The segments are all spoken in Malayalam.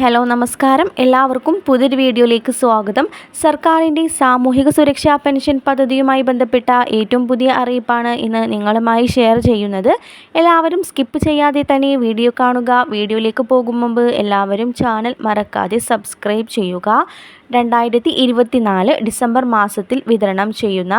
ഹലോ നമസ്കാരം. എല്ലാവർക്കും പുതിയൊരു വീഡിയോയിലേക്ക് സ്വാഗതം. സർക്കാരിന്റെ സാമൂഹിക സുരക്ഷാ പെൻഷൻ പദ്ധതിയുമായി ബന്ധപ്പെട്ട ഏറ്റവും പുതിയ അറിയിപ്പാണ് ഇന്ന് നിങ്ങളുമായി ഷെയർ ചെയ്യുന്നത്. എല്ലാവരും സ്കിപ്പ് ചെയ്യാതെ തന്നെ വീഡിയോ കാണുക. വീഡിയോയിലേക്ക് പോകും മുമ്പ് എല്ലാവരും ചാനൽ മറക്കാതെ സബ്സ്ക്രൈബ് ചെയ്യുക. രണ്ടായിരത്തി ഇരുപത്തിനാല് ഡിസംബർ മാസത്തിൽ വിതരണം ചെയ്യുന്ന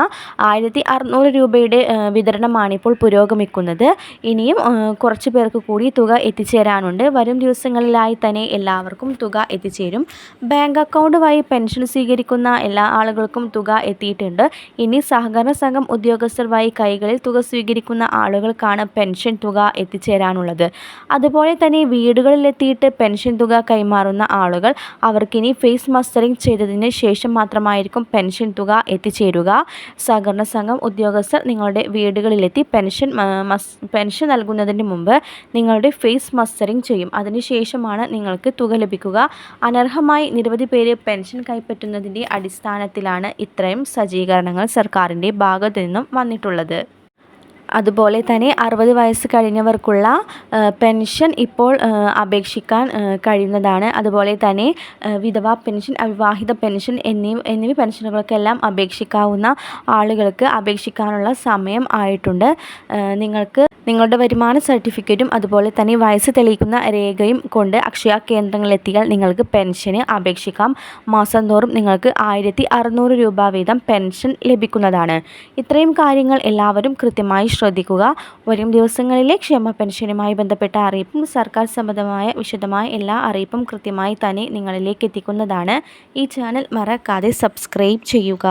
ആയിരത്തി അറുന്നൂറ് രൂപയുടെ വിതരണമാണിപ്പോൾ പുരോഗമിക്കുന്നത്. ഇനിയും കുറച്ച് പേർക്ക് കൂടി തുക എത്തിച്ചേരാനുണ്ട്. വരും ദിവസങ്ങളിലായി തന്നെ എല്ലാവർക്കും തുക എത്തിച്ചേരും. ബാങ്ക് അക്കൗണ്ട് വഴി പെൻഷൻ സ്വീകരിക്കുന്ന എല്ലാ ആളുകൾക്കും തുക എത്തിയിട്ടുണ്ട്. ഇനി സഹകരണ സംഘം ഉദ്യോഗസ്ഥർ വഴി കൈകളിൽ തുക സ്വീകരിക്കുന്ന ആളുകൾക്കാണ് പെൻഷൻ തുക എത്തിച്ചേരാനുള്ളത്. അതുപോലെ തന്നെ വീടുകളിലെത്തിയിട്ട് പെൻഷൻ തുക കൈമാറുന്ന ആളുകൾ അവർക്കിനി ഫേസ് മസ്റ്ററിംഗ് ചെയ്തതിന് ശേഷം മാത്രമായിരിക്കും പെൻഷൻ തുക എത്തിച്ചേരുക. സഹകരണ സംഘം ഉദ്യോഗസ്ഥർ നിങ്ങളുടെ വീടുകളിലെത്തി പെൻഷൻ പെൻഷൻ നൽകുന്നതിന് മുമ്പ് നിങ്ങളുടെ ഫേസ് മസ്റ്ററിംഗ് ചെയ്യും. അതിനുശേഷമാണ് നിങ്ങൾക്ക് തുക ലഭിക്കുക. അനർഹമായി നിരവധി പേര് പെൻഷൻ കൈപ്പറ്റുന്നതിന്റെ അടിസ്ഥാനത്തിലാണ് ഇത്രയും സജ്ജീകരണങ്ങൾ സർക്കാരിന്റെ ഭാഗത്തു നിന്നും വന്നിട്ടുള്ളത്. അതുപോലെ തന്നെ അറുപത് വയസ്സ് കഴിഞ്ഞവർക്കുള്ള പെൻഷൻ ഇപ്പോൾ അപേക്ഷിക്കാൻ കഴിയുന്നതാണ്. അതുപോലെ തന്നെ വിധവാ പെൻഷൻ അവിവാഹിത പെൻഷൻ എന്നീ എന്നീ പെൻഷനുകൾക്കെല്ലാം അപേക്ഷിക്കാവുന്ന ആളുകൾക്ക് അപേക്ഷിക്കാനുള്ള സമയം ആയിട്ടുണ്ട്. നിങ്ങൾക്ക് നിങ്ങളുടെ വരുമാന സർട്ടിഫിക്കറ്റും അതുപോലെ തന്നെ വയസ്സ് തെളിയിക്കുന്ന രേഖയും കൊണ്ട് അക്ഷയ കേന്ദ്രങ്ങളിലെത്തിയാൽ നിങ്ങൾക്ക് പെൻഷന് അപേക്ഷിക്കാം. മാസം തോറും നിങ്ങൾക്ക് ആയിരത്തി അറുന്നൂറ് രൂപ വീതം പെൻഷൻ ലഭിക്കുന്നതാണ്. ഇത്രയും കാര്യങ്ങൾ എല്ലാവരും കൃത്യമായി ശ്രദ്ധിക്കുക. വരും ദിവസങ്ങളിലെ ക്ഷേമ പെൻഷനുമായി ബന്ധപ്പെട്ട അറിയിപ്പും സർക്കാർ സംബന്ധമായ വിശദമായ എല്ലാ അറിയിപ്പും കൃത്യമായി തന്നെ നിങ്ങളിലേക്ക് എത്തിക്കുന്നതാണ്. ഈ ചാനൽ മറക്കാതെ സബ്സ്ക്രൈബ് ചെയ്യുക.